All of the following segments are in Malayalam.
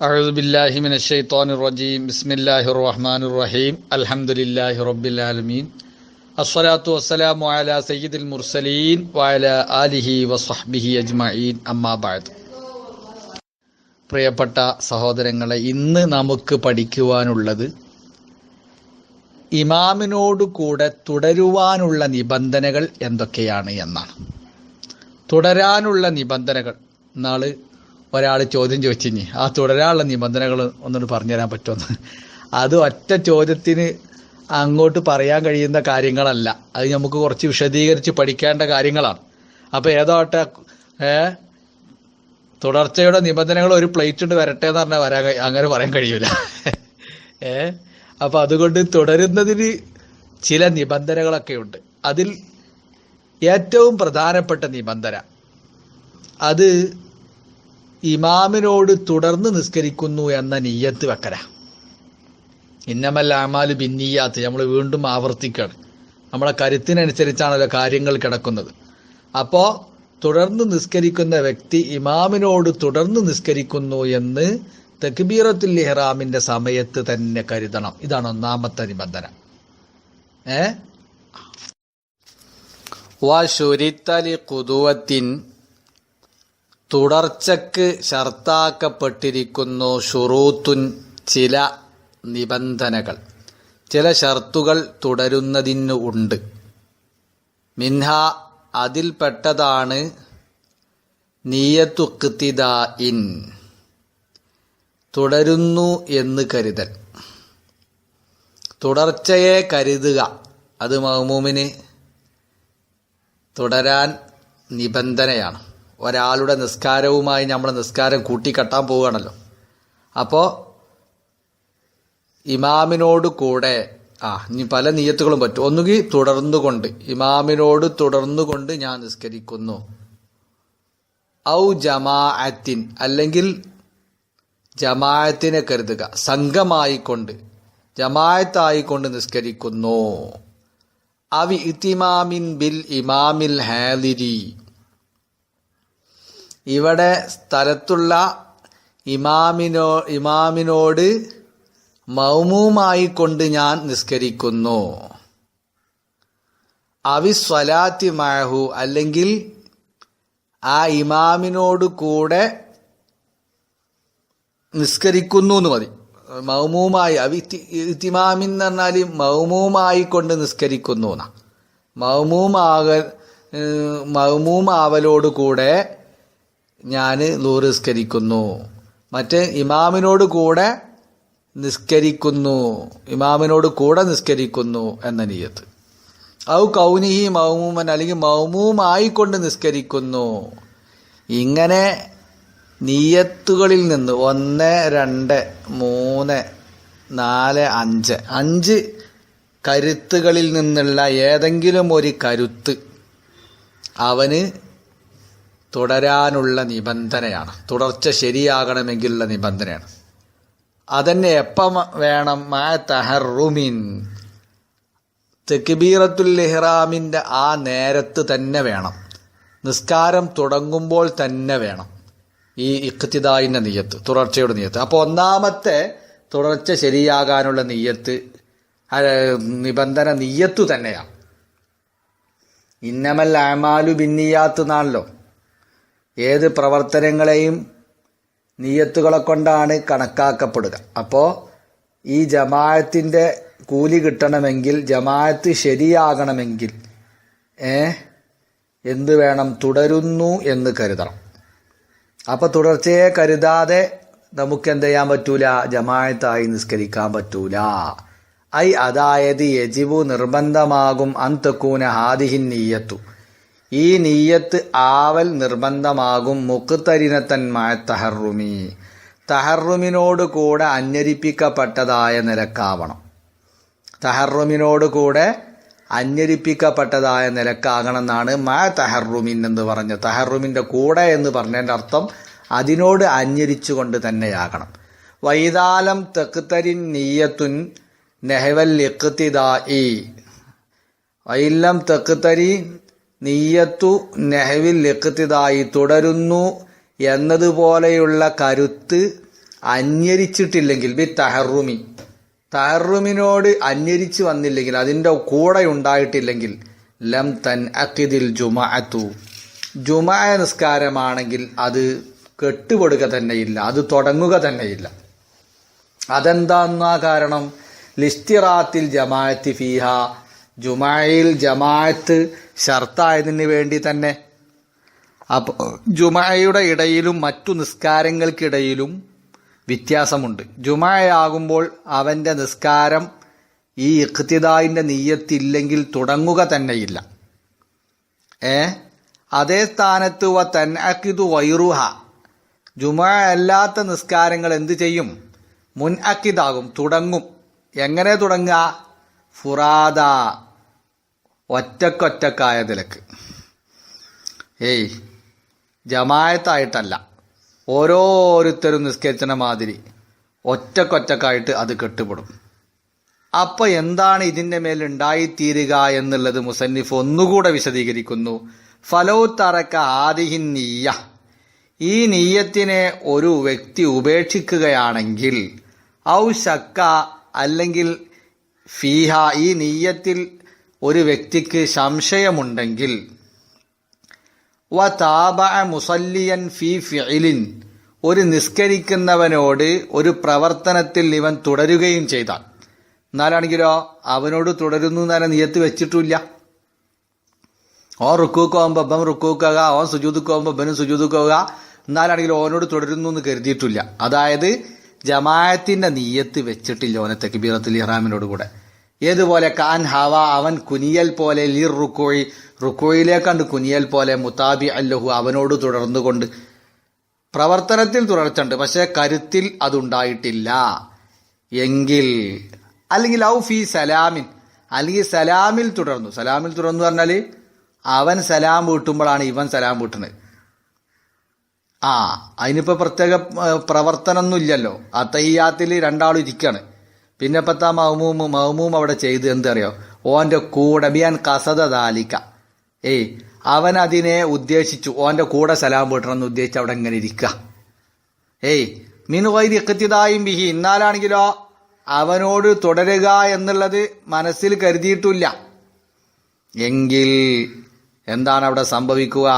أعوذ بالله من الشيطان الرجيم بسم الله الرحمن الرحيم الحمد لله رب العالمين الصلاة والسلام على سيد المرسلين وعلى آله وصحبه أجمعين أما بعد പ്രിയപ്പെട്ട സഹോദരങ്ങളെ ഇന്ന് നമുക്ക് പഠിക്കുവാനുള്ളത് ഇമാമിനോട് കൂടെ തുടരുവാനുള്ള നിബന്ധനകൾ എന്തൊക്കെയാണ് എന്നാണ് തുടരാനുള്ള നിബന്ധനകൾ നാള് ഒരാൾ ചോദ്യം ചോദിച്ചിനി ആ തുടരാനുള്ള നിബന്ധനകൾ ഒന്നുകൂടി പറഞ്ഞുതരാൻ പറ്റുമെന്ന് അത് ഒറ്റ ചോദ്യത്തിന് അങ്ങോട്ട് പറയാൻ കഴിയുന്ന കാര്യങ്ങളല്ല. അത് നമുക്ക് കുറച്ച് വിശദീകരിച്ച് പഠിക്കേണ്ട കാര്യങ്ങളാണ്. അപ്പോൾ ഏ തുടർച്ചയുടെ നിബന്ധനകൾ ഒരു പ്ലേറ്റ് ഉണ്ട് വരട്ടെ എന്ന് പറഞ്ഞാൽ വരാൻ അങ്ങനെ പറയാൻ കഴിയൂല. ഏ അപ്പം അതുകൊണ്ട് തുടരുന്നതിന് ചില നിബന്ധനകളൊക്കെ ഉണ്ട്. അതിൽ ഏറ്റവും പ്രധാനപ്പെട്ട നിബന്ധന അത് ഇമാമിനോട് തുടർന്ന് നിസ്കരിക്കുന്നു എന്ന നീയത്ത് വെക്കല. ഇന്നമല്ല അമാൽ ബിന്നീയാത്ത് നമ്മൾ വീണ്ടും ആവർത്തിക്കുകയാണ് നമ്മളെ കരുത്തിനനുസരിച്ചാണല്ലോ കാര്യങ്ങൾ കിടക്കുന്നത്. അപ്പോൾ തുടർന്ന് നിസ്കരിക്കുന്ന വ്യക്തി ഇമാമിനോട് തുടർന്ന് നിസ്കരിക്കുന്നു എന്ന് തക്ബീറത്തുൽ ഇഹ്റാമിന്റെ സമയത്ത് തന്നെ കരുതണം. ഇതാണ് ഒന്നാമത്തെ നിബന്ധന. ഏ? വശുരിത്തലി കുതുവത്തിൻ തുടർച്ചക്ക് ഷർത്താക്കപ്പെട്ടിരിക്കുന്നു ഷുറൂത്തുൻ ചില നിബന്ധനകൾ. ചില ഷർത്തുകൾ തുടരുന്നതിന് ഉണ്ട്. മിൻഹ അതിൽപ്പെട്ടതാണ് നീയത്തുക്തിദ ഇൻ തുടരുന്നു എന്ന് കരുതൽ. തുടർച്ചയെ കരുതുക. അത് മഹ്മൂമിന് തുടരാൻ നിബന്ധനയാണ്. ഒരാളുടെ നിസ്കാരവുമായി നമ്മൾ നിസ്കാരം കൂട്ടിക്കെട്ടാൻ പോവുകയാണല്ലോ. അപ്പോൾ ഇമാമിനോട് കൂടെ ആ ഇനി പല നീയത്തുകളും പറ്റും. ഒന്നുകിൽ തുടർന്നുകൊണ്ട് ഇമാമിനോട് തുടർന്നുകൊണ്ട് ഞാൻ നിസ്കരിക്കുന്നു. ഔ ജമാഅത്തിൻ അല്ലെങ്കിൽ ജമാഅത്തിനെ കരുതുക. സംഘമായിക്കൊണ്ട് ജമാഅത്തായിക്കൊണ്ട് നിസ്കരിക്കുന്നു. അവി ഇത്തിമാമിൻ ബിൽ ഇമാമിൽ ഹാലിരി ഇവിടെ സ്ഥലത്തുള്ള ഇമാമിനോ ഇമാമിനോട് മൗമുമായി കൊണ്ട് ഞാൻ നിസ്കരിക്കുന്നു. അവിസ്വലാത്തി മഴഹു അല്ലെങ്കിൽ ആ ഇമാമിനോട് കൂടെ നിസ്കരിക്കുന്നു എന്ന് മതി. മൗമൂമായി അവി ഇത്തിമാമിൻ എന്ന് പറഞ്ഞാൽ മൗമൂമായി കൊണ്ട് നിസ്കരിക്കുന്നു എന്നാ. മൗമൂമാക മൗമൂമാവലോട് കൂടെ ഞാൻ ലൂറ് നിസ്കരിക്കുന്നു മറ്റ് ഇമാമിനോട് കൂടെ നിസ്കരിക്കുന്നു. ഇമാമിനോട് കൂടെ നിസ്കരിക്കുന്നു എന്ന നീയത്ത്. ഔ കൗനിഹി മൗമൂമൻ അല്ലെങ്കിൽ മൗമൂമായിക്കൊണ്ട് നിസ്കരിക്കുന്നു. ഇങ്ങനെ നീയത്തുകളിൽ നിന്ന് ഒന്ന് രണ്ട് മൂന്ന് നാല് അഞ്ച്. അഞ്ച് കരുത്തുകളിൽ നിന്നുള്ള ഏതെങ്കിലും ഒരു കരുത്ത് അവന് തുടരാനുള്ള നിബന്ധനയാണ്. തുടർച്ച ശരിയാകണമെങ്കിലുള്ള നിബന്ധനയാണ്. അതന്നെ എപ്പം വേണം? മാ തഹറുമിൻ. തെക്കിബീറത്തുൽ ഇഹ്റാമിന്റെ ആ നേരത്ത് തന്നെ വേണം. നിസ്കാരം തുടങ്ങുമ്പോൾ തന്നെ വേണം. ഈ ഇഖ്തിദായിന്റെ നീയത്ത് തുടർച്ചയുടെ നീയത്ത്. അപ്പോൾ ഒന്നാമത്തെ തുടർച്ച ശരിയാകാനുള്ള നീയത്ത് നിബന്ധന നീയത്തു തന്നെയാണ്. ഇന്നമൽ അമാലു ബിന്നിയാത്ത് എന്നാണല്ലോ. ഏത് പ്രവർത്തനങ്ങളെയും നീയത്തുകളെ കൊണ്ടാണ് കണക്കാക്കപ്പെടുക. അപ്പോൾ ഈ ജമാഅത്തിന്റെ കൂലി കിട്ടണമെങ്കിൽ ജമാഅത്ത് ശരിയാകണമെങ്കിൽ ഏ എന്ത് വേണം? തുടരുന്നു എന്ന് കരുതണം. അപ്പോൾ തുടർച്ചയെ കരുതാതെ നമുക്ക് എന്ത് ചെയ്യാൻ പറ്റൂല? ജമാഅത്തായി നിസ്കരിക്കാൻ പറ്റൂല. ഐ അതായത് യജിവു നിർബന്ധമാകും അന്തക്കൂന ഹാദിഹിൻ നീയത്തു. ഈ നീയത്ത് ആവൽ നിർബന്ധമാകും മുക്കുത്തരിനത്തന്മായ തഹറുമി. തഹറുമിനോട് കൂടെ അന്വരിപ്പിക്കപ്പെട്ടതായ നിലക്കാവണം. തഹറുമിനോട് കൂടെ അന്വരിപ്പിക്കപ്പെട്ടതായ നിലക്കാകണം എന്നാണ് മാ തഹറുമിൻ എന്ന് പറഞ്ഞത്. തഹറുമിന്റെ കൂടെ എന്ന് പറഞ്ഞതിന്റെ അർത്ഥം അതിനോട് അന്വരിച്ചുകൊണ്ട് തന്നെയാകണം. വൈതാലം തെക്കുത്തരിൻ നീയത്തുൻ നെഹവൽ ഇഖ്തിദായി വൈലം തെക്കുത്തരി നീയത്തു നെഹവിൽ ഇഖ്തിദായി തുടരുന്നു എന്നതുപോലെയുള്ള കരുത്ത് അന്യരിച്ചിട്ടില്ലെങ്കിൽ ബി തഹറുമി. തഹറുമിനോട് അന്യരിച്ച് വന്നില്ലെങ്കിൽ അതിന്റെ കൂടെ ഉണ്ടായിട്ടില്ലെങ്കിൽ ലം തൻ അക്കിദിൽ ജുമാഅത്തു. ജുമായ നിസ്കാരമാണെങ്കിൽ അത് കെട്ടുപെടുക തന്നെയില്ല അത് തുടങ്ങുക തന്നെയില്ല. അതെന്താന്നാ കാരണം? ലിസ്തിറാത്തിൽ ജമാഅത്തി ഫീഹ ജുമായിൽ ജമാഅത്ത് ഷർത്തായതിന് വേണ്ടി തന്നെ. അപ്പോൾ ജുമായയുടെ ഇടയിലും മറ്റു നിസ്കാരങ്ങൾക്കിടയിലും വ്യത്യാസമുണ്ട്. ജുമായാകുമ്പോൾ അവന്റെ നിസ്കാരം ഈ ഇഖ്തിദായിന്റെ നീയത്തില്ലെങ്കിൽ തുടങ്ങുക തന്നെയില്ല. ഏ? അതേ സ്ഥാനത്ത് വ തൻ അക്കിതു വൈറുഹ. ജുമാ അല്ലാത്ത നിസ്കാരങ്ങൾ എന്ത് ചെയ്യും? മുൻ അക്കിദാകും തുടങ്ങും. എങ്ങനെ തുടങ്ങുക? ഫുറാദ ഒറ്റക്കൊറ്റക്കായ നിലയ്ക്ക് ഏയ് ജമായത്തായിട്ടല്ല. ഓരോരുത്തരും നിസ്കരിച്ചന മാതിരി ഒറ്റക്കൊറ്റക്കായിട്ട് അത് കെട്ടുപെടും. അപ്പോൾ എന്താണ് ഇതിന്റെ മേൽ ഉണ്ടായിത്തീരുക എന്നുള്ളത് മുസന്നിഫ് ഒന്നുകൂടെ വിശദീകരിക്കുന്നു. ഫലോ തറക്ക ആദിഹിൻ നീയ ഈ നീയത്തിനെ ഒരു വ്യക്തി ഉപേക്ഷിക്കുകയാണെങ്കിൽ ഔ ശക്ക അല്ലെങ്കിൽ ഫീഹ ഈ നീയത്തിൽ ഒരു വ്യക്തിക്ക് സംശയമുണ്ടെങ്കിൽ വ താബ മുസല്ലിയൻ ഫീ ഫിലിൻ ഒരു നിസ്കരിക്കുന്നവനോട് ഒരു പ്രവർത്തനത്തിൽ ഇവൻ തുടരുകയും ചെയ്താൽ. എന്നാലാണെങ്കിലോ അവനോട് തുടരുന്നു എന്നാലും നിയത്ത് വെച്ചിട്ടില്ല. ഓൻ റുക്കൂക്കാവുമ്പോൾ ബം റുക്കൂക്കുക ഓൻ സുജൂതുക്കാവുമ്പോൾ ബനും സുജൂതുക്കുക എന്നാലാണെങ്കിൽ ഓനോട് തുടരുന്നു എന്ന് കരുതിയിട്ടില്ല. അതായത് ജമായത്തിന്റെ നീയത്ത് വെച്ചിട്ടില്ല ഓനെ തെക്കിബീറത്തിൽ ഇറാമിനോട് കൂടെ. ഏതുപോലെ കാൻ ഹവ അവൻ കുനിയൽ പോലെ ലിർ റുക്കോയി റുക്കോയിലേക്കണ്ട് കുനിയൽ പോലെ മുത്താബി അല്ലഹു അവനോട് തുടർന്നുകൊണ്ട് പ്രവർത്തനത്തിൽ തുടർച്ചുണ്ട് പക്ഷെ കരുത്തിൽ അതുണ്ടായിട്ടില്ല. എങ്കിൽ അല്ലെങ്കിൽ ഔ ഫി സലാമിൻ അല്ലെങ്കിൽ സലാമിൽ തുടർന്നു. സലാമിൽ തുടർന്നു പറഞ്ഞാൽ അവൻ സലാം വീട്ടുമ്പോഴാണ് ഇവൻ സലാം വീട്ടുന്നത്. ആ അതിനിപ്പോ പ്രത്യേക പ്രവർത്തനമൊന്നും ഇല്ലല്ലോ ആ തയ്യാത്തിൽ രണ്ടാളും ഇരിക്കാണ്. പിന്നെ പത്താ മഹമൂം മഹമൂം അവിടെ ചെയ്ത് എന്തറിയോ? ഓന്റെ കൂടെ ബിയാൻ കസത താലിക്ക ഏയ് അവൻ അതിനെ ഉദ്ദേശിച്ചു. ഓന്റെ കൂടെ സലാം വീട്ടണം എന്ന് ഉദ്ദേശിച്ച് അവിടെ ഇങ്ങനെ ഇരിക്കുക ഏയ് മീനു വൈദ്യ എക്കത്തിതായും ബിഹി. ഇന്നാലാണെങ്കിലോ അവനോട് തുടരുക എന്നുള്ളത് മനസ്സിൽ കരുതിയിട്ടില്ല. എങ്കിൽ എന്താണ് അവിടെ സംഭവിക്കുക?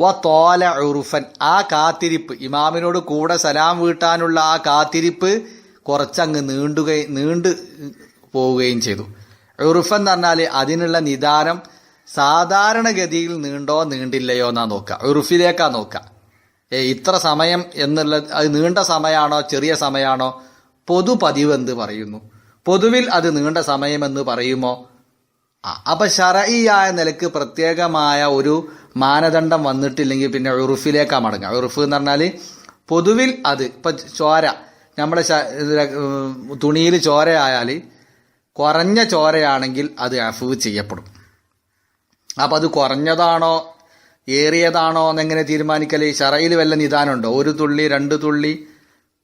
വ തോല ഉറുഫൻ. ആ കാത്തിരിപ്പ്. ഇമാമിനോട് കൂടെ സലാം വീട്ടാനുള്ള ആ കാത്തിരിപ്പ് കുറച്ചങ്ങ് നീണ്ടുകയും നീണ്ടു പോവുകയും ചെയ്തു. ഉറുഫൻ എന്ന് പറഞ്ഞാൽ അതിനുള്ള നിദാനം സാധാരണഗതിയിൽ നീണ്ടോ നീണ്ടില്ലയോ എന്നാ നോക്കുക. ഉറുഫിലേക്കാ നോക്കുക. ഏ ഇത്ര സമയം എന്നുള്ള അത് നീണ്ട സമയമാണോ ചെറിയ സമയമാണോ പൊതു പതിവ് എന്ന് പറയുന്നു? പൊതുവിൽ അത് നീണ്ട സമയമെന്ന് പറയുമോ? അപ്പൊ ശരയിയായ നിലയ്ക്ക് പ്രത്യേകമായ ഒരു മാനദണ്ഡം വന്നിട്ടില്ലെങ്കിൽ പിന്നെ ഉറുഫിലേക്കാണ് മടങ്ങുക. ഉറുഫ് എന്ന് പറഞ്ഞാൽ പൊതുവിൽ അത് ഇപ്പം ചോര നമ്മുടെ തുണിയിൽ ചോരയായാൽ കുറഞ്ഞ ചോരയാണെങ്കിൽ അത് അഫു ചെയ്യപ്പെടും. അപ്പോൾ അത് കുറഞ്ഞതാണോ ഏറിയതാണോ എന്നെങ്ങനെ തീരുമാനിക്കൽ? ഷറയിൽ വല്ല നിദാനമുണ്ടോ? ഒരു തുള്ളി രണ്ട് തുള്ളി?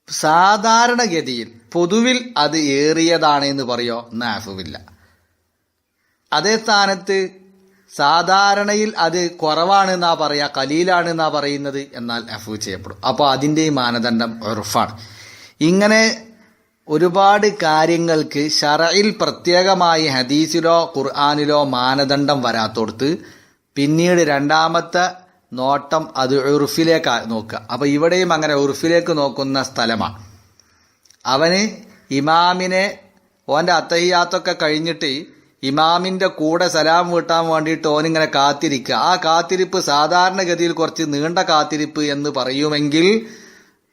സാധാരണഗതിയിൽ പൊതുവിൽ അത് ഏറിയതാണ് എന്ന് പറയോ? എന്ന് അഫുവില്ല. അതേ സ്ഥാനത്ത് സാധാരണയിൽ അത് കുറവാണ് എന്നാ പറയാ കലീലാണ് എന്നാ പറയുന്നത് എന്നാൽ അഫു ചെയ്യപ്പെടും. അപ്പോൾ അതിന്റെ മാനദണ്ഡം ഉറഫാണ് ഇങ്ങനെ ഒരുപാട് കാര്യങ്ങൾക്ക് ഷറയിൽ പ്രത്യേകമായി ഹദീസിലോ ഖുർആാനിലോ മാനദണ്ഡം വരാത്തോടത്ത് പിന്നീട് രണ്ടാമത്തെ നോട്ടം അത് ഉറുഫിലേക്ക് നോക്കുക. അപ്പോൾ ഇവിടെയും അങ്ങനെ ഉറുഫിലേക്ക് നോക്കുന്ന സ്ഥലമാണ്. അവന് ഇമാമിനെ ഓന്റെ അത്തഹിയാത്തൊക്കെ കഴിഞ്ഞിട്ട് ഇമാമിന്റെ കൂടെ സലാം വീട്ടാൻ വേണ്ടിയിട്ട് ഓനിങ്ങനെ കാത്തിരിക്കുക. ആ കാത്തിരിപ്പ് സാധാരണഗതിയിൽ കുറച്ച് നീണ്ട കാത്തിരിപ്പ് എന്ന് പറയുമെങ്കിൽ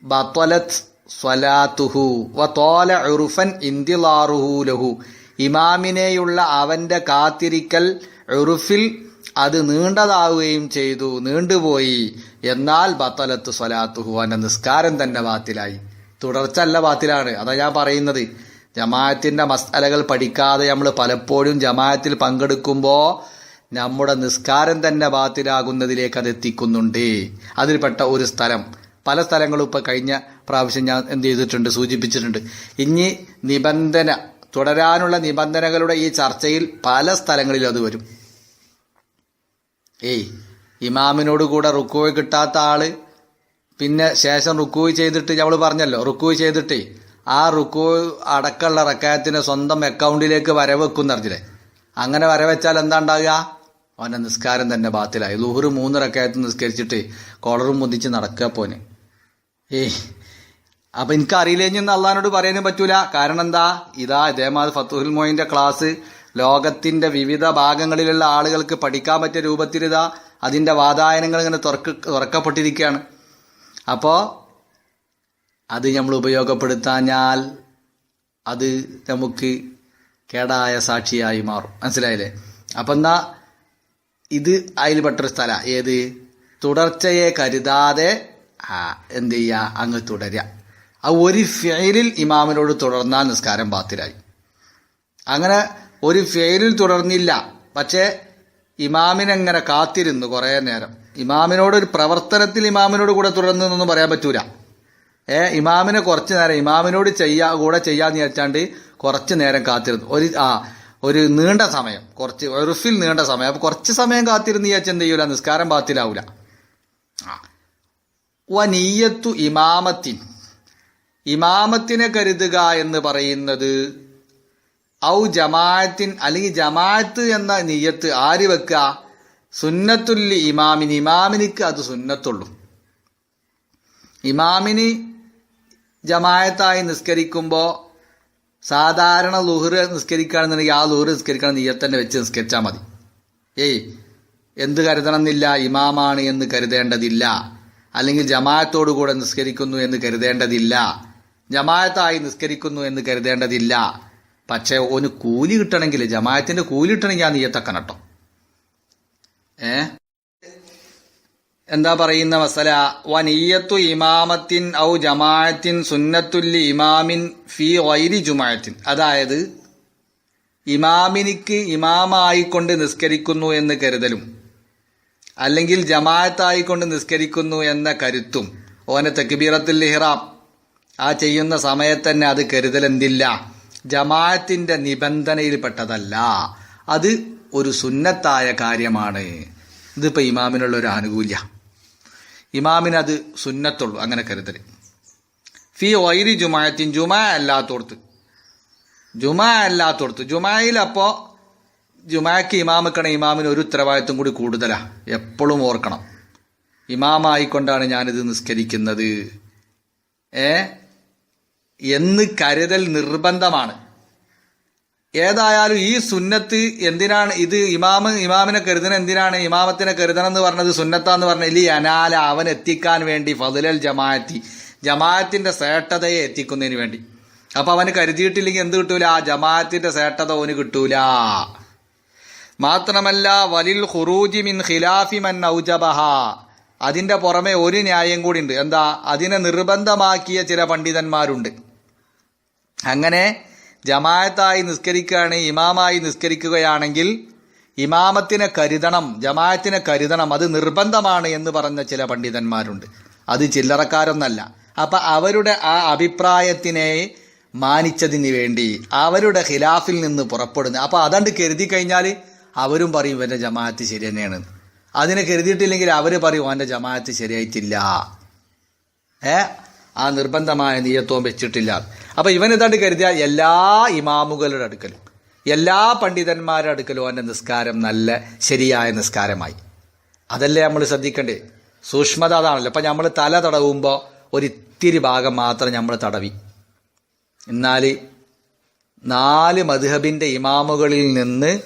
ബത്വലത് സ്വലാത്തുഹു വതോല ഉറുഫൻ ഇന്തിലാറുഹു ലഹു. ഇമാമിനെയുള്ള അവന്റെ കാത്തിരിക്കൽ ഉറുഫിൽ അത് നീണ്ടതാവുകയും ചെയ്തു നീണ്ടുപോയി. എന്നാൽ ബത്തലത്ത് സ്വലാത്തുഹു അവന്റെ നിസ്കാരം തന്നെ ബാത്തിലായി. തുടർച്ചല്ല ബാത്തിലാണ്. അതാ ഞാൻ പറയുന്നത്. ജമാഅത്തിന്റെ മസ്അലകൾ പഠിക്കാതെ നമ്മൾ പലപ്പോഴും ജമാഅത്തിൽ പങ്കെടുക്കുമ്പോൾ നമ്മുടെ നിസ്കാരം തന്നെ ബാത്തിലാകുന്നതിലേക്ക് അത് എത്തിക്കുന്നുണ്ട്. അതിൽപ്പെട്ട ഒരു സ്ഥലം. പല സ്ഥലങ്ങളും ഇപ്പോൾ കഴിഞ്ഞ പ്രാവശ്യം ഞാൻ എന്ത് ചെയ്തിട്ടുണ്ട് സൂചിപ്പിച്ചിട്ടുണ്ട്. ഇനി നിബന്ധന തുടരാനുള്ള നിബന്ധനകളുടെ ഈ ചർച്ചയിൽ പല സ്ഥലങ്ങളിലും അത് വരും. ഏയ് ഇമാമിനോട് കൂടെ റുക്കോയ് കിട്ടാത്ത ആൾ. പിന്നെ ശേഷം റുക്കോയ് ചെയ്തിട്ട് നമ്മൾ പറഞ്ഞല്ലോ റുക്കോയ് ചെയ്തിട്ട് ആ റുക്കു അടക്കമുള്ള റക്കായത്തിന് സ്വന്തം അക്കൗണ്ടിലേക്ക് വരവെക്കും അറിഞ്ഞില്ലേ? അങ്ങനെ വരവെച്ചാൽ എന്താ ഉണ്ടാകുക അവന്റെ നിസ്കാരം തന്നെ ബാത്തിലായി. ലുഹുറ് മൂന്ന് റക്കായത്ത് നിസ്കരിച്ചിട്ട് കോളറും മുതിച്ച് നടക്കുക പോന് ഏയ് അപ്പൊ എനിക്ക് അറിയില്ലെങ്കിൽ അള്ളഹാനോട് പറയാനും പറ്റൂല. കാരണം എന്താ? ഇതാ ഇതേമാതിരി ഫത്തുഹുൽ മോയിന്റെ ക്ലാസ് ലോകത്തിന്റെ വിവിധ ഭാഗങ്ങളിലുള്ള ആളുകൾക്ക് പഠിക്കാൻ പറ്റിയ രൂപത്തിൽ ഇതാ അതിന്റെ വാതായനങ്ങൾ ഇങ്ങനെ തുറക്ക തുറക്കപ്പെട്ടിരിക്കുകയാണ്. അപ്പോ അത് നമ്മൾ ഉപയോഗപ്പെടുത്താഞ്ഞാൽ അത് നമുക്ക് കേടായ സാക്ഷിയായി മാറും. മനസ്സിലായില്ലേ? അപ്പം എന്നാ ഇത് അതിൽപ്പെട്ടൊരു സ്ഥല. ഏത്? തുടർച്ചയെ കരുതാതെ എന്ത് ചെയ്യുക അങ്ങ് തുടരുക ആ ഒരു ഫെയിലിൽ ഇമാമിനോട് തുടർന്നാൽ നിസ്കാരം ബാത്തിലായി. അങ്ങനെ ഒരു ഫെയിലിൽ തുടർന്നില്ല. പക്ഷേ ഇമാമിനെങ്ങനെ കാത്തിരുന്നു കുറേ നേരം. ഇമാമിനോട് ഒരു പ്രവർത്തനത്തിൽ ഇമാമിനോട് കൂടെ തുടർന്നു എന്നൊന്നും പറയാൻ പറ്റൂല. ഏ ഇമാമിനെ കുറച്ച് നേരം ഇമാമിനോട് ചെയ്യാ കൂടെ ചെയ്യാന്ന് വിചാരിച്ചാണ്ട് കുറച്ച് നേരം കാത്തിരുന്നു. ഒരു ആ ഒരു നീണ്ട സമയം. കുറച്ച് ഉറുഫിൽ നീണ്ട സമയം. അപ്പൊ കുറച്ച് സമയം കാത്തിരുന്ന് വിചാരിച്ച എന്ത് ചെയ്യൂല? നിസ്കാരം ബാത്തിലാവൂല. വനീയത്തു ഇമാമത്തിൻ. ഇമാമത്തിനെ കരുതുക എന്ന് പറയുന്നത് ഔ ജമാഅത്തിൻ അല്ലെങ്കിൽ ജമാഅത്ത് എന്ന നീയത്ത് ആര് വെക്ക സുന്നത്തുല്ലി ഇമാമിന്. ഇമാമിനിക്ക് അത് സുന്നത്തുള്ളൂ. ഇമാമിന് ജമായത്തായി നിസ്കരിക്കുമ്പോൾ സാധാരണ ലുഹർ നിസ്കരിക്കുകയാണെന്നുണ്ടെങ്കിൽ ആ ലുഹർ നിസ്കരിക്കണം നീയത്തന്നെ വെച്ച് നിസ്കരിച്ചാൽ മതി. ഏയ് എന്ത് കരുതണം എന്നില്ല ഇമാമാണ് എന്ന് കരുതേണ്ടതില്ല. അല്ലെങ്കിൽ ജമായത്തോടു കൂടെ നിസ്കരിക്കുന്നു എന്ന് കരുതേണ്ടതില്ല. ജമായത്തായി നിസ്കരിക്കുന്നു എന്ന് കരുതേണ്ടതില്ല. പക്ഷേ ഒന്ന് കൂലി കിട്ടണമെങ്കിൽ ജമാഅത്തിന്റെ കൂലി കിട്ടണമെങ്കിൽ ആ നീയത്തക്കണം ഏ? എന്താ പറയുന്ന മസല? വനീയത്തു ഇമാമത്തിൻ ഔ ജമാഅത്തിൻ സുന്നത്തുല്ലി ഇമാമിൻ ഫി വൈരി ജുമാഅത്തിൻ. അതായത് ഇമാമിനിക്ക് ഇമാമായിക്കൊണ്ട് നിസ്കരിക്കുന്നു എന്ന് കരുതലും അല്ലെങ്കിൽ ജമാഅത്തായിക്കൊണ്ട് നിസ്കരിക്കുന്നു എന്ന കരുത്തും ഓനെ തക്ബീറത്തുൽ ഇഹ്റാം ആ ചെയ്യുന്ന സമയത്ത് തന്നെ അത് കരുതൽ എന്തില്ല ജമാഅത്തിന്റെ നിബന്ധനയിൽപ്പെട്ടതല്ല. അത് ഒരു സുന്നത്തായ കാര്യമാണ്. ഇതിപ്പോൾ ഇമാമിനുള്ള ഒരു ആനുകൂല്യ. ഇമാമിന് അത് സുന്നത്തുള്ളൂ അങ്ങനെ കരുതൽ ഫി വൈരി ജുമായത്തിൻ ജുമാ അല്ലാത്തോടത്ത്. ജുമാ അല്ലാത്തോടത്ത്. ജുമായിൽ അപ്പോൾ ജുമാക്ക് ഇമാമിക്കണ ഇമാമിന് ഒരു ഉത്തരവാദിത്വം കൂടി കൂടുതലാണ് എപ്പോഴും ഓർക്കണം. ഇമാമായിക്കൊണ്ടാണ് ഞാനിത് നിസ്കരിക്കുന്നത്. ഏ? എന്ന് കരുതൽ നിർബന്ധമാണ്. ഏതായാലും ഈ സുന്നത്ത് എന്തിനാണ് ഇത് ഇമാമ് ഇമാമിനെ കരുതണം എന്തിനാണ്? ഇമാമത്തിനെ കരുതണം എന്ന് പറഞ്ഞത് സുന്നത്താന്ന് പറഞ്ഞാൽ ഈ അനാല അവൻ എത്തിക്കാൻ വേണ്ടി ഫതുലൽ ജമാഅത്തി ജമാഅത്തിന്റെ സേട്ടതയെ എത്തിക്കുന്നതിന് വേണ്ടി. അപ്പൊ അവന് കരുതിയിട്ടില്ലെങ്കിൽ എന്ത് കിട്ടൂല? ആ ജമാഅത്തിന്റെ സേട്ടത അവന് കിട്ടൂല. മാത്രമല്ല വലിൽ ഖുറൂജി മിൻ ഖിലാഫി മൻ ഔജബഹ. അതിന്റെ പുറമെ ഒരു ന്യായം കൂടി ഉണ്ട്. എന്താ? അതിനെ നിർബന്ധമാക്കിയ ചില പണ്ഡിതന്മാരുണ്ട്. അങ്ങനെ ജമായത്തായി നിസ്കരിക്കുകയാണ് ഇമാമായി നിസ്കരിക്കുകയാണെങ്കിൽ ഇമാമത്തിനെ കരുതണം ജമായത്തിനെ കരുതണം അത് നിർബന്ധമാണ് എന്ന് പറഞ്ഞ ചില പണ്ഡിതന്മാരുണ്ട്. അത് ചില്ലറക്കാരൊന്നല്ല. അപ്പൊ അവരുടെ ആ അഭിപ്രായത്തിനെ മാനിച്ചതിന് വേണ്ടി അവരുടെ ഖിലാഫിൽ നിന്ന് പുറപ്പെടുന്നു അപ്പൊ അതണ്ട് കരുതി കഴിഞ്ഞാൽ അവരും പറയും ഇവന്റെ ജമാഅത്ത് ശരി തന്നെയാണ്. അതിനെ കരുതിയിട്ടില്ലെങ്കിൽ അവർ പറയും അവന്റെ ജമാഅത്ത് ശരിയായിട്ടില്ല. ഏ? ആ നിർബന്ധമായ നീയത്വം വെച്ചിട്ടില്ല. അപ്പോൾ ഇവൻ ഇതാണ്ട് കരുതിയാൽ എല്ലാ ഇമാമുകളുടെ അടുക്കലും എല്ലാ പണ്ഡിതന്മാരുടെ അടുക്കലും അവന്റെ നിസ്കാരം നല്ല ശരിയായ നിസ്കാരമായി. അതല്ലേ നമ്മൾ ശ്രദ്ധിക്കേണ്ടേ? സൂക്ഷ്മത അതാണല്ലോ. അപ്പം നമ്മൾ തല തടവുമ്പോൾ ഒരിത്തിരി ഭാഗം മാത്രം നമ്മൾ തടവി. എന്നാൽ നാല് മധുഹബിന്റെ ഇമാമുകളിൽ നിന്ന്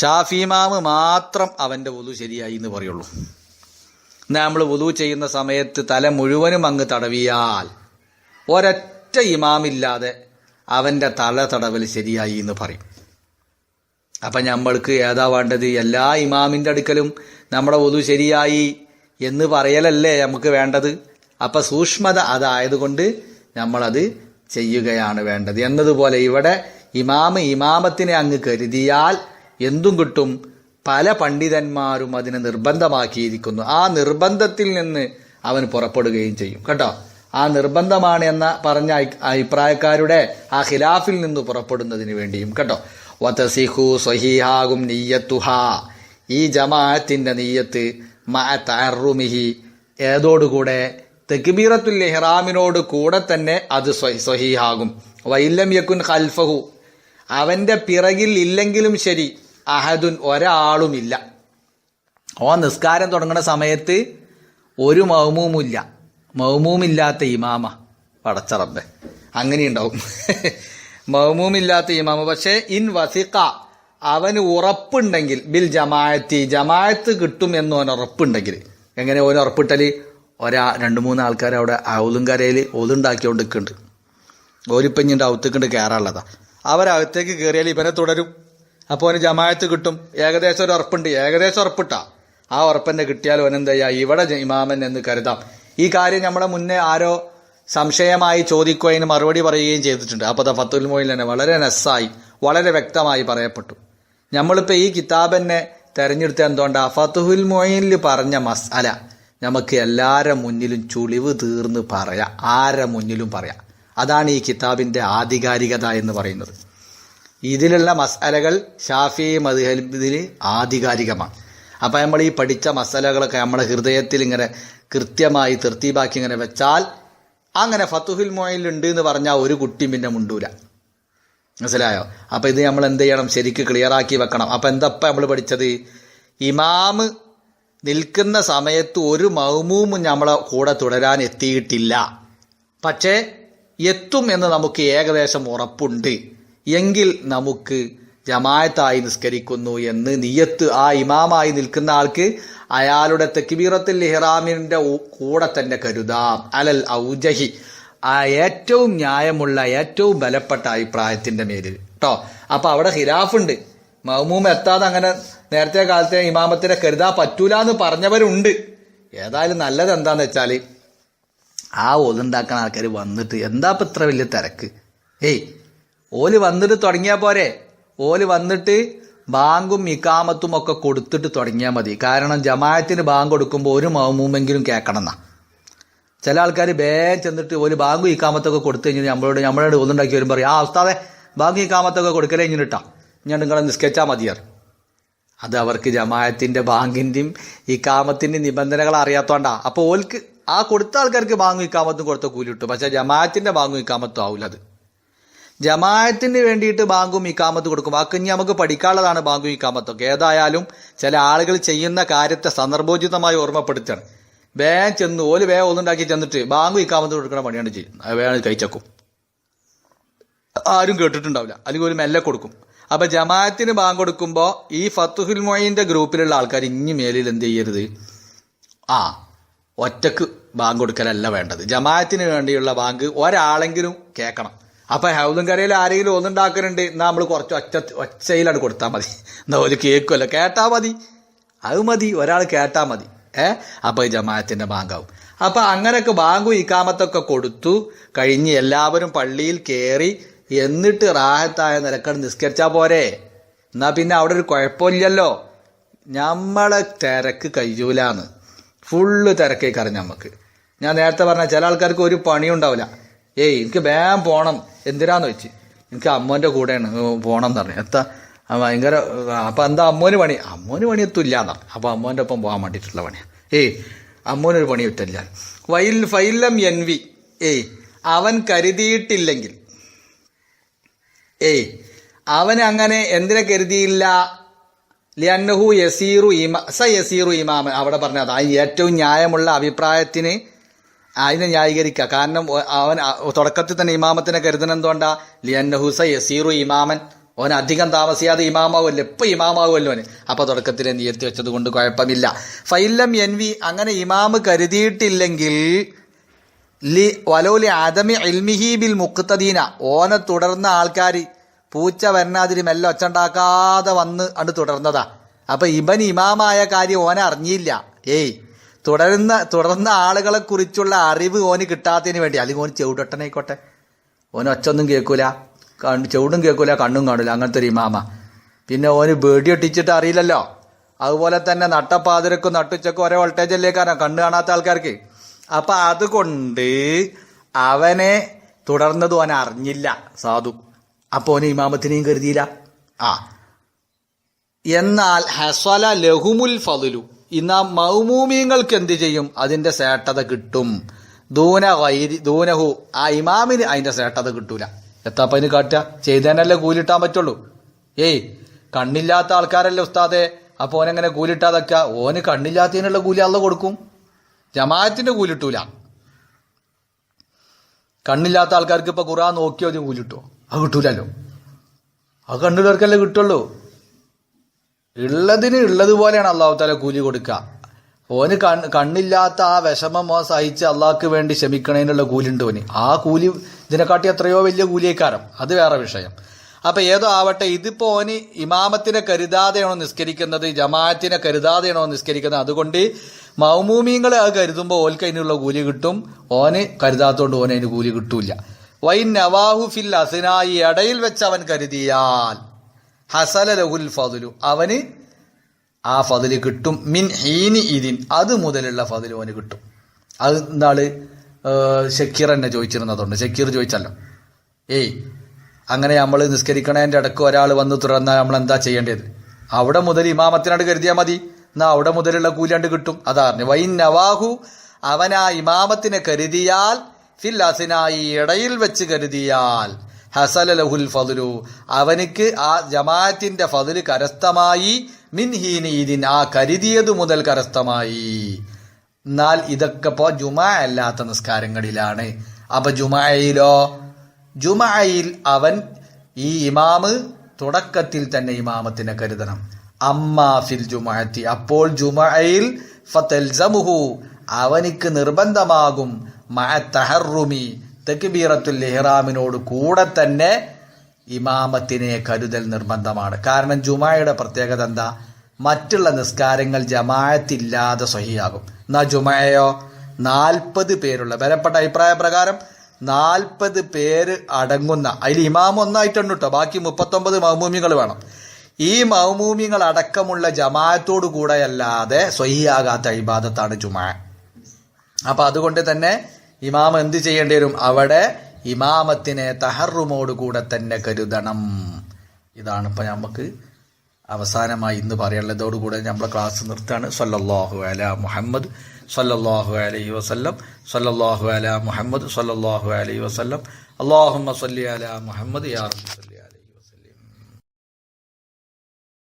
ഷാഫിമാമ് മാത്രം അവന്റെ പൊതു ശരിയായി എന്ന് പറയുള്ളൂ. നമ്മൾ വുതു ചെയ്യുന്ന സമയത്ത് തല മുഴുവനും അങ്ങ് തടവിയാൽ ഒരൊറ്റ ഇമാമില്ലാതെ അവന്റെ തല തടവൽ ശരിയായി എന്ന് പറയും. അപ്പം നമ്മൾക്ക് ഏതാ വേണ്ടത്? എല്ലാ ഇമാമിന്റെ അടുക്കലും നമ്മുടെ വുതു ശരിയായി എന്ന് പറയലല്ലേ നമുക്ക് വേണ്ടത്? അപ്പം സൂക്ഷ്മത അതായതുകൊണ്ട് നമ്മളത് ചെയ്യുകയാണ് വേണ്ടത്. എന്നതുപോലെ ഇവിടെ ഇമാമ് ഇമാമത്തിനെ അങ്ങ് കരുതിയാൽ എന്തും കിട്ടും? പല പണ്ഡിതന്മാരും അതിനെ നിർബന്ധമാക്കിയിരിക്കുന്നു. ആ നിർബന്ധത്തിൽ നിന്ന് അവൻ പുറപ്പെടുകയും ചെയ്യും. കേട്ടോ? ആ നിർബന്ധമാണ് എന്ന പറഞ്ഞ അഭിപ്രായക്കാരുടെ ആ ഖിലാഫിൽ നിന്ന് പുറപ്പെടുന്നതിന് വേണ്ടിയും. കേട്ടോ? വതസിഹു സ്വഹീഹാകും നീയത്തുഹ. ഈ ജമാഅത്തിന്റെ നീയത്ത് തഅറുമിഹി. ഏതോടുകൂടെ? തെക്കിബീറത്തുൽ ഇഹ്റാമിനോട് കൂടെ തന്നെ അത് സ്വഹീഹാകും. വൈല്ലം യക്കുൻ ഖൽഫഹു. അവന്റെ പിറകിൽ ഇല്ലെങ്കിലും ശരി. അഹദുൻ ഒരാളുമില്ല. ഓ നിസ്കാരം തുടങ്ങുന്ന സമയത്ത് ഒരു മൗമൂമില്ല മൗമൂമില്ലാത്ത ഇമാമ. പടച്ചറബ് അങ്ങനെയുണ്ടാവും. മൗമൂമില്ലാത്ത ഇമാമ. പക്ഷേ ഇൻ വസിക്ക അവന് ഉറപ്പുണ്ടെങ്കിൽ ബിൽ ജമായത്തി ജമായത്ത് കിട്ടും എന്ന് അവന് ഉറപ്പുണ്ടെങ്കിൽ. എങ്ങനെ ഓൻ ഉറപ്പിട്ടാൽ ഒരാ രണ്ട് മൂന്ന് ആൾക്കാർ അവിടെ ഔലും കരയിൽ ഒതുണ്ടാക്കിക്കൊണ്ട് നിൽക്കുന്നുണ്ട് ഓരിപ്പഞ്ഞിന്റെ അകത്തേക്കുണ്ട് കയറാനുള്ളതാണ് അവരകത്തേക്ക് കയറിയാൽ ഇവനെ തുടരും. അപ്പോൾ അവന് ജമായത്ത് കിട്ടും. ഏകദേശം ഒരു ഉറപ്പുണ്ട്. ഏകദേശം ഉറപ്പിട്ടാ. ആ ഉറപ്പന്നെ കിട്ടിയാൽ ചെയ്യാ ഇവിടെ ഇമാമൻ എന്ന് കരുതാം. ഈ കാര്യം നമ്മളെ മുന്നേ ആരോ സംശയമായി ചോദിക്കുകയും മറുപടി പറയുകയും ചെയ്തിട്ടുണ്ട്. അപ്പോൾ ഫത്തുൽ മോയിൽ തന്നെ വളരെ നെസ്സായി വളരെ വ്യക്തമായി പറയപ്പെട്ടു. നമ്മളിപ്പോൾ ഈ കിതാബെന്നെ തെരഞ്ഞെടുത്ത എന്തുകൊണ്ട്? ഫത്തുഹുൽ മൊയിനിൽ പറഞ്ഞ മസാല നമുക്ക് എല്ലാരെ മുന്നിലും ചുളിവ് തീർന്ന് പറയാം. ആരെ മുന്നിലും പറയാം. അതാണ് ഈ കിതാബിന്റെ ആധികാരികത എന്ന് പറയുന്നത്. ഇതിലുള്ള മസാലകൾ ഷാഫി മദ്ഹബിൽ ആധികാരികമാണ്. അപ്പം നമ്മൾ ഈ പഠിച്ച മസാലകളൊക്കെ നമ്മുടെ ഹൃദയത്തിൽ ഇങ്ങനെ കൃത്യമായി തൃത്തീപാക്കി ഇങ്ങനെ വെച്ചാൽ അങ്ങനെ ഫത്തുഹുൽ മോയിൽ ഉണ്ട് എന്ന് പറഞ്ഞാൽ ഒരു കുട്ടി പിന്നെ മുണ്ടൂല. മനസ്സിലായോ? അപ്പോൾ ഇത് നമ്മൾ എന്ത് ചെയ്യണം? ശരിക്ക് ക്ലിയറാക്കി വെക്കണം. അപ്പോൾ എന്തപ്പം നമ്മൾ പഠിച്ചത്? ഇമാമ് നിൽക്കുന്ന സമയത്ത് ഒരു മൗമൂമും നമ്മളെ കൂടെ തുടരാൻ എത്തിയിട്ടില്ല. പക്ഷേ എത്തും എന്ന് നമുക്ക് ഏകദേശം ഉറപ്പുണ്ട്. എങ്കിൽ നമുക്ക് ജമായത്തായി നിസ്കരിക്കുന്നു എന്ന് നിയത്ത് ആ ഇമാമായി നിൽക്കുന്ന ആൾക്ക് അയാളുടെ തെക്കിബീറത്തിൽ ഹിറാമിന്റെ കൂടെ തന്നെ കരുതാം. അലൽ ഔജഹി. ആ ഏറ്റവും ന്യായമുള്ള ഏറ്റവും ബലപ്പെട്ട അഭിപ്രായത്തിന്റെ മേലിൽ. കേട്ടോ അപ്പോൾ അവിടെ ഹിലാഫുണ്ട് മഹ്മൂം എത്താതെ അങ്ങനെ നേരത്തെ കാലത്തെ ഇമാമത്തിനെ കരുതാൻ പറ്റൂല എന്ന് പറഞ്ഞവരുണ്ട്. ഏതായാലും നല്ലത് എന്താന്ന് വെച്ചാൽ ആ ഒതുണ്ടാക്കുന്ന ആൾക്കാർ വന്നിട്ട് എന്താ ഇപ്പം ഇത്ര വലിയ തിരക്ക്? ഏയ് ഓൽ വന്നിട്ട് തുടങ്ങിയാൽ പോരെ. ഓൽ വന്നിട്ട് ബാങ്കും ഇക്കാമത്തും ഒക്കെ കൊടുത്തിട്ട് തുടങ്ങിയാൽ മതി. കാരണം ജമായത്തിന് ബാങ്ക് കൊടുക്കുമ്പോൾ ഒരു മൗമുമെങ്കിലും കേൾക്കണം എന്നാ ചില ആൾക്കാർ വേഗം ചെന്നിട്ട് ഒരു ബാങ്കും ഇക്കാമത്തൊക്കെ കൊടുത്തു കഴിഞ്ഞാൽ നമ്മളോട് നമ്മളോട് ഒന്നുണ്ടാക്കി വരുമ്പോൾ പറയും ആ ഉസ്താദെ ബാങ്കും ഇക്കാമത്തൊക്കെ കൊടുക്കലേ ഇങ്ങനെട്ടാ ഞാൻ നിങ്ങളെ നിസ്കരിച്ചാൽ മതിയാറ് അത് അവർക്ക് ജമായത്തിന്റെ ബാങ്കിന്റെയും ഇക്കാമത്തിന്റെയും നിബന്ധനകൾ അറിയാത്തോണ്ടാ. അപ്പോൾ ഓൽക്ക് ആ കൊടുത്ത ആൾക്കാർക്ക് ബാങ്കും ഇക്കാമത്തും കൊടുത്ത കൂലി കിട്ടും. പക്ഷേ ജമായത്തിന്റെ ബാങ്കും ഇക്കാമത്തും ആവില്ല അത്. ജമായത്തിന് വേണ്ടിയിട്ട് ബാങ്കും ഇക്കാമത്ത് കൊടുക്കും. വാക്ക് ഇനി നമുക്ക് പഠിക്കാനുള്ളതാണ് ബാങ്കും ഇക്കാമത്തൊക്കെ ഏതായാലും ചില ആളുകൾ ചെയ്യുന്ന കാര്യത്തെ സന്ദർഭോചിതമായി ഓർമ്മപ്പെടുത്തുകയാണ് വേ ചെന്ന് ഓൽ വേ ഒന്നുണ്ടാക്കി ചെന്നിട്ട് ബാങ്കും ഇക്കാമത്ത് കൊടുക്കുന്ന പണിയാണ് ചെയ്യും. വേണം കഴിച്ചക്കും ആരും കേട്ടിട്ടുണ്ടാവില്ല. അല്ലെങ്കിൽ ഒരു മെല്ലെ കൊടുക്കും. അപ്പൊ ജമാഅത്തിന് ബാങ്ക് കൊടുക്കുമ്പോൾ ഈ ഫത്തുഹുൽ മൊയിന്റെ ഗ്രൂപ്പിലുള്ള ആൾക്കാർ ഇനി മേലിൽ എന്ത് ചെയ്യരുത്? ആ ഒറ്റയ്ക്ക് ബാങ്ക് കൊടുക്കലല്ല വേണ്ടത്. ജമാഅത്തിന് വേണ്ടിയുള്ള ബാങ്ക് ഒരാളെങ്കിലും കേൾക്കണം അപ്പൊ ഹൗദുംകരയിൽ ആരെങ്കിലും ഒന്നുണ്ടാക്കുന്നുണ്ട് എന്നാ നമ്മൾ കുറച്ച് ഒച്ച ഒച്ചയിലാണ് കൊടുത്താൽ മതി. എന്നാ ഒരു കേൾക്കുമല്ലോ കേട്ടാ മതി. അത് മതി. ഒരാൾ കേട്ടാ മതി. ഏ? അപ്പൊ ഈ ജമാഅത്തിന്റെ ബാങ്കാവും അപ്പൊ അങ്ങനെയൊക്കെ ബാങ്കും ഇക്കാമത്തൊക്കെ കൊടുത്തു. കഴിഞ്ഞ് എല്ലാവരും പള്ളിയിൽ കയറി എന്നിട്ട് റാഹത്തായ നിലക്കാണ് നിസ്കരിച്ചാ പോരെ. എന്നാ പിന്നെ അവിടെ ഒരു കുഴപ്പമില്ലല്ലോ. നമ്മളെ തിരക്ക് കഴിയൂലാന്ന് ഫുള്ള് തിരക്കേക്കാരം നമുക്ക് ഞാൻ നേരത്തെ പറഞ്ഞ ചില ആൾക്കാർക്ക് ഒരു പണിയും ഉണ്ടാവില്ല ഏയ് എനിക്ക് വേഗം പോകണം എന്തിനാന്ന് വെച്ച്? എനിക്ക് അമ്മോന്റെ കൂടെയാണ് പോകണം എന്ന് പറഞ്ഞു എത്താ ഭയങ്കര അപ്പം എന്താ അമ്മോന് പണി? അമ്മോന് പണി എത്തില്ല പറഞ്ഞു അപ്പോൾ അമ്മോന്റെ ഒപ്പം പോകാൻ വേണ്ടിയിട്ടുള്ള പണിയാണ് ഏയ് അമ്മോനൊരു പണി എത്തില്ല വൈൽ ഫൈലം എൻ വി ഏയ് അവൻ കരുതിയിട്ടില്ലെങ്കിൽ. ഏയ് അവൻ അങ്ങനെ എന്തിനെ കരുതിയില്ല? ലിയന്നഹു യസീറു ഇമാ സ യസീറു ഇമാമൻ. അവിടെ പറഞ്ഞത് ആ ഏറ്റവും ന്യായമുള്ള അഭിപ്രായത്തിന് അതിനെ ന്യായീകരിക്കുക. കാരണം അവൻ തുടക്കത്തിൽ തന്നെ ഇമാമത്തിനെ കരുതുന്നത് എന്തുകൊണ്ടാ? ലിയന്നഹു ഹുസൈ യസീറു ഇമാമൻ. ഓൻ അധികം താമസിയാതെ ഇമാമാവുമല്ലോ ഇപ്പൊ ഇമാമാവുമല്ലോ അവന്. അപ്പൊ തുടക്കത്തിലെ നിയത്തി വെച്ചത് കൊണ്ട് കുഴപ്പമില്ല. ഫൈലം എൻ വി അങ്ങനെ ഇമാമ് കരുതിയിട്ടില്ലെങ്കിൽ ലി വലോലി ആദമി ഇൽമിഹി ബിൽ മുക്തദീന ഓനെ തുടർന്ന ആൾക്കാർ പൂച്ച വരണാതിരി മെല്ലെ ഒച്ചണ്ടാക്കാതെ വന്ന് അണ്ട് തുടർന്നതാ. അപ്പൊ ഇവൻ ഇമാമായ കാര്യം ഓനെ അറിഞ്ഞില്ല. ഏയ് തുടരുന്ന തുടർന്ന ആളുകളെ കുറിച്ചുള്ള അറിവ് ഓന് കിട്ടാത്തതിന് വേണ്ടി അല്ലെങ്കിൽ ഓന് ചെവിടൊട്ടനായിക്കോട്ടെ ഓന് ഒച്ചൊന്നും കേൾക്കൂല ചെവിടും കേൾക്കൂല കണ്ണും കാണൂല അങ്ങനത്തെ ഒരു ഇമാമ. പിന്നെ ഓന് ബേഡി ഒട്ടിച്ചിട്ട് അറിയില്ലല്ലോ. അതുപോലെ തന്നെ നട്ടപ്പാതിരക്കും നട്ടുച്ചക്കും ഒരേ വോൾട്ടേജ് അല്ലേ കാരണം കണ്ണ് കാണാത്ത ആൾക്കാർക്ക്. അപ്പൊ അതുകൊണ്ട് അവനെ തുടർന്നത് ഓൻ അറിഞ്ഞില്ല സാധു. അപ്പൊ ഓന് ഇമാമത്തിനെയും കരുതിയില്ല. ആ. എന്നാൽ ഹസല ലഹുമുൽ ഫതുലു. ഇന്ന മൗമൂമിയങ്ങൾക്ക് എന്ത് ചെയ്യും? അതിന്റെ സേട്ടത കിട്ടും. ദൂന വൈരി ദൂനഹു ആ ഇമാമിന് അതിന്റെ സേട്ടത കിട്ടൂല. എത്താപ്പ അതിന് കാട്ടുക? ചെയ്തേനല്ലേ കൂലിട്ടാൻ പറ്റുള്ളൂ. ഏയ് കണ്ണില്ലാത്ത ആൾക്കാരല്ലേ ഉസ്താദെ? അപ്പൊ ഓനെങ്ങനെ കൂലിട്ടാതൊക്കെ? ഓന് കണ്ണില്ലാത്തതിനുള്ള കൂലി അള്ള കൊടുക്കും. ജമാഅത്തിന്റെ കൂലിട്ടൂല. കണ്ണില്ലാത്ത ആൾക്കാർക്ക് ഇപ്പൊ ഖുറാൻ നോക്കിയോ അത് കൂലിട്ടോ. അത് കിട്ടൂലല്ലോ. അത് കണ്ണുള്ളവർക്കല്ലേ കിട്ടുള്ളൂ. ഉള്ളതിന് ഉള്ളതുപോലെയാണ് അള്ളാഹു താല കൂലി കൊടുക്കുക ഓന് കണ് കണ്ണില്ലാത്ത ആ വിഷമം സഹിച്ച് അള്ളാഹ്ക്ക് വേണ്ടി കൂലി ഉണ്ട് ഓന്. ആ കൂലി ഇതിനെക്കാട്ടി എത്രയോ വലിയ കൂലിയേക്കാരം. അത് വേറെ വിഷയം. അപ്പൊ ഏതോ ആവട്ടെ ഇതിപ്പോ ഓന് ഇമാമത്തിനെ കരുതാതെയാണോ നിസ്കരിക്കുന്നത് ജമാഅത്തിനെ കരുതാതെയാണോ നിസ്കരിക്കുന്നത്? അതുകൊണ്ട് മൗമൂമിങ്ങളെ അത് കരുതുമ്പോൾ ഓൽക്ക് അതിനുള്ള കൂലി കിട്ടും. ഓന് കരുതാത്തോണ്ട് ഓന് അതിന് കൂലി കിട്ടൂല വൈ നവാഹു ഫിൽ അസിനായി ഇടയിൽ വെച്ച് അവൻ കരുതിയാൽ ഹസല ലഹുൽ ഫതുലു. അവന് ആ ഫതിൽ കിട്ടും. മിൻ ഹീനി ഇതിൻ അത് മുതലുള്ള ഫതിൽ അവന് കിട്ടും. അത് എന്താണ് ഷക്കീർ എന്നെ ചോദിച്ചിരുന്നതുകൊണ്ട് ഷക്കീർ ചോദിച്ചല്ലോ. ഏയ് അങ്ങനെ നമ്മൾ നിസ്കരിക്കണതിന്റെ ഇടയ്ക്ക് ഒരാൾ വന്ന് തുടർന്നാൽ നമ്മൾ എന്താ ചെയ്യേണ്ടത്? അവിടെ മുതൽ ഇമാമത്തിനാട് കരുതിയാൽ മതി. എന്നാൽ അവിടെ മുതലുള്ള കൂലിയാണ്ട് കിട്ടും. അതാറിഞ്ഞു വൈ നവാഹു അവൻ ആ ഇമാമത്തിനെ കരുതിയാൽ ഫിൽ അസിനായി ഇടയിൽ വെച്ച് കരുതിയാൽ ഹസല ലഹുൽ ഫതുലു അവനക്ക് ആ ജമാഅത്തിന്റെ ഫതിൽ കരസ്ഥമായി. മിൻഹീനീദിൻ ആ കരുതിയതു മുതൽ കരസ്ഥമായി. എന്നാൽ ഇതൊക്കെ ഇപ്പോ ജുമാ അല്ലാത്ത നിസ്കാരങ്ങളിലാണ്. അപ്പൊ ജുമായിലോ? ജുമായിൽ അവൻ ഈ ഇമാമ് തുടക്കത്തിൽ തന്നെ ഇമാമത്തിനെ കരുതണം. അമ്മ ഫിൽ ജുമാഅത്തി അപ്പോൾ ജുമായിൽ ഫതൽസമുഹു അവനിക്ക് നിർബന്ധമാകും മഅ തക്ബീറത്തുൽ ഇഹ്റാമിനോട് കൂടെ തന്നെ ഇമാമത്തിനെ കരുതൽ നിർബന്ധമാണ്. കാരണം ജുമായുടെ പ്രത്യേകത എന്താ? മറ്റുള്ള നിസ്കാരങ്ങൾ ജമായത്തില്ലാതെ സഹിയാകും എന്നാ ജുമായയോ നാൽപ്പത് പേരുള്ള വിലപ്പെട്ട അഭിപ്രായ പ്രകാരം നാൽപ്പത് പേര് അടങ്ങുന്ന അതിൽ ഇമാം ഒന്നായിട്ടുണ്ട് കേട്ടോ ബാക്കി മുപ്പത്തൊമ്പത് മൗമൂമികൾ വേണം. ഈ മൗമൂമികൾ അടക്കമുള്ള ജമാഅത്തോടു കൂടെയല്ലാതെ സ്വഹിയാകാത്ത ഇബാദത്താണ് ജുമാ. അപ്പൊ അതുകൊണ്ട് തന്നെ ഇമാം എന്ത് ചെയ്യേണ്ടി വരും? അവിടെ ഇമാമത്തിനെ തഹറുമോട് കൂടെ തന്നെ കരുതണം. ഇതാണ് ഇപ്പം നമുക്ക് അവസാനമായി ഇന്ന് പറയാനുള്ളതോടുകൂടെ നമ്മളെ ക്ലാസ് നിർത്താണ് സല്ലല്ലാഹു അല മുഹമ്മദ് സല്ലല്ലാഹു അലൈഹി വസല്ലം. സല്ലല്ലാഹു അല മുഹമ്മദ് സല്ലല്ലാഹു അലൈഹി വസല്ലം. അല്ലാഹുമ്മ സല്ലി അല മുഹമ്മദ് യാ